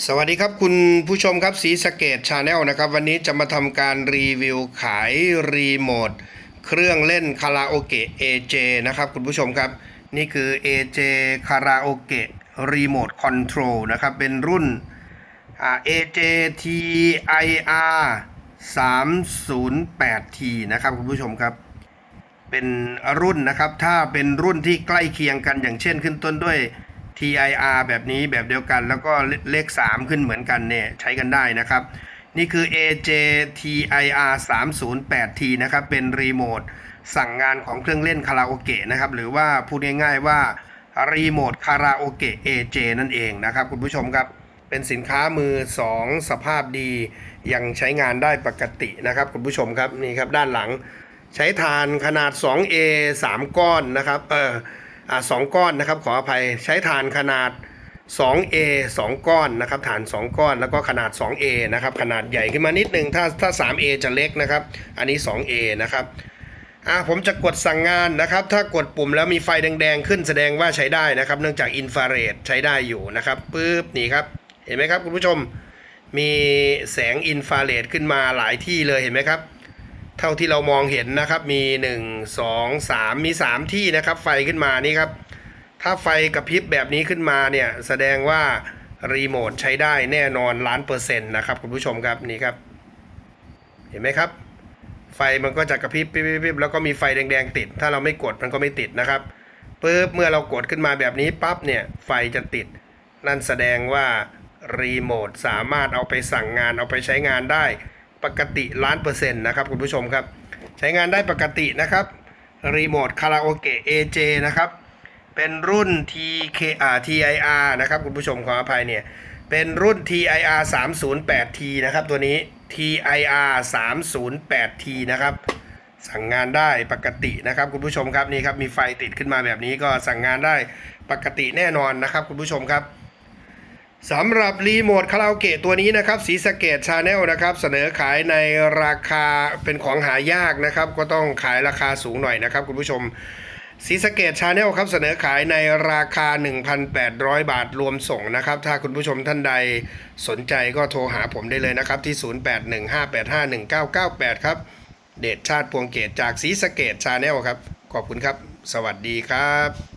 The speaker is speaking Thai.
สวัสดีครับคุณผู้ชมครับสีสเกตชาแนลนะครับ วันนี้จะมาทำการรีวิวขายรีโมทเครื่องเล่นคาราโอเกะ AJ นะครับคุณผู้ชมครับ นี่คือ AJ คาราโอเกะรีโมทคอนโทรลนะครับเป็นรุ่น AJ TIR 308T นะครับคุณผู้ชมครับ เป็นรุ่นนะครับถ้าเป็นรุ่นที่ใกล้เคียงกันอย่างเช่นขึ้นต้นด้วย TIR แบบนี้แบบเดียวกัน แล้วก็เลข 3 ขึ้นเหมือนกันเนี่ยใช้กันได้นะครับ นี่คือ AJ TIR 308T นะครับเป็นรีโมทสั่งงานของเครื่องเล่นคาราโอเกะนะครับ หรือว่าพูดง่ายๆว่ารีโมทคาราโอเกะ AJ นั่นเองนะครับ คุณผู้ชมครับเป็นสินค้ามือ 2 สภาพดียังใช้งานได้ปกตินะครับ คุณผู้ชมครับนี่ครับด้านหลัง ใช้ฐานขนาด 2A 3 ก้อนนะครับเอออ่า สองก้อนนะครับขออภัยใช้ฐานขนาด 2A 2 ก้อนนะครับฐาน 2 ก้อนแล้วก็ขนาด 2A นะครับขนาดใหญ่ขึ้นมานิดนึงถ้าถ้า 3A จะเล็กนะครับอันนี้ 2A นะครับอ่าผมจะกดสั่งงานนะครับ ถ้ากดปุ่มแล้วมีไฟแดงๆ ขึ้นแสดงว่าใช้ได้นะครับ เนื่องจากอินฟราเรดใช้ได้อยู่นะครับปึ๊บนี่ครับเห็นไหมครับคุณผู้ชมมีแสงอินฟราเรดขึ้นมาหลายที่เลยเห็นไหมครับ เท่าที่เรามองเห็นนะครับมี 1 2 3 มี 3 ที่นะครับ ไฟขึ้นมานี่ครับ ถ้าไฟกระพริบแบบนี้ขึ้นมาเนี่ย แสดงว่ารีโมทใช้ได้แน่นอนล้านเปอร์เซ็นต์นะครับคุณผู้ชมครับนี่ครับ เห็นไหมครับ ไฟมันก็จะกระพริบปิ๊บแล้วก็มีไฟแดงๆติด ถ้าเราไม่กดมันก็ไม่ติดนะครับปุ๊บเมื่อเรากดขึ้นมาแบบนี้ปั๊บเนี่ยไฟจะติด นั่นแสดงว่ารีโมทสามารถเอาไปสั่งงานเอาไปใช้งานได้ ปกติล้านเปอร์เซ็นต์นะครับคุณผู้ชมครับ ใช้งานได้ปกตินะครับรีโมทคาราโอเกะ AJ นะครับ เป็นรุ่น TK อ่า TIR นะครับคุณผู้ชมขออภัยเนี่ยเป็นรุ่น TIR 308T นะครับตัวนี้ TIR 308T นะครับสั่งงานได้ปกตินะครับคุณผู้ชมครับนี่ครับมีไฟติดขึ้นมาแบบนี้ก็สั่งงานได้ปกติแน่นอนนะครับคุณผู้ชมครับ สำหรับรีโมทคาราโอเกะตัวนี้นะครับสีสเกตชาแนลนะครับเสนอขายในราคาเป็นของหายากนะครับ ก็ต้องขายราคาสูงหน่อยนะครับ คุณผู้ชมสีสเกตชาแนลครับเสนอขายในราคา 1,800 บาทรวมส่งนะครับ ถ้าคุณผู้ชมท่านใดสนใจก็โทรหาผมได้เลยนะครับ ที่ 0815851998 ครับ เดชชาติพวงเกตจากสีสเกตชาแนลครับ ขอบคุณครับ สวัสดีครับ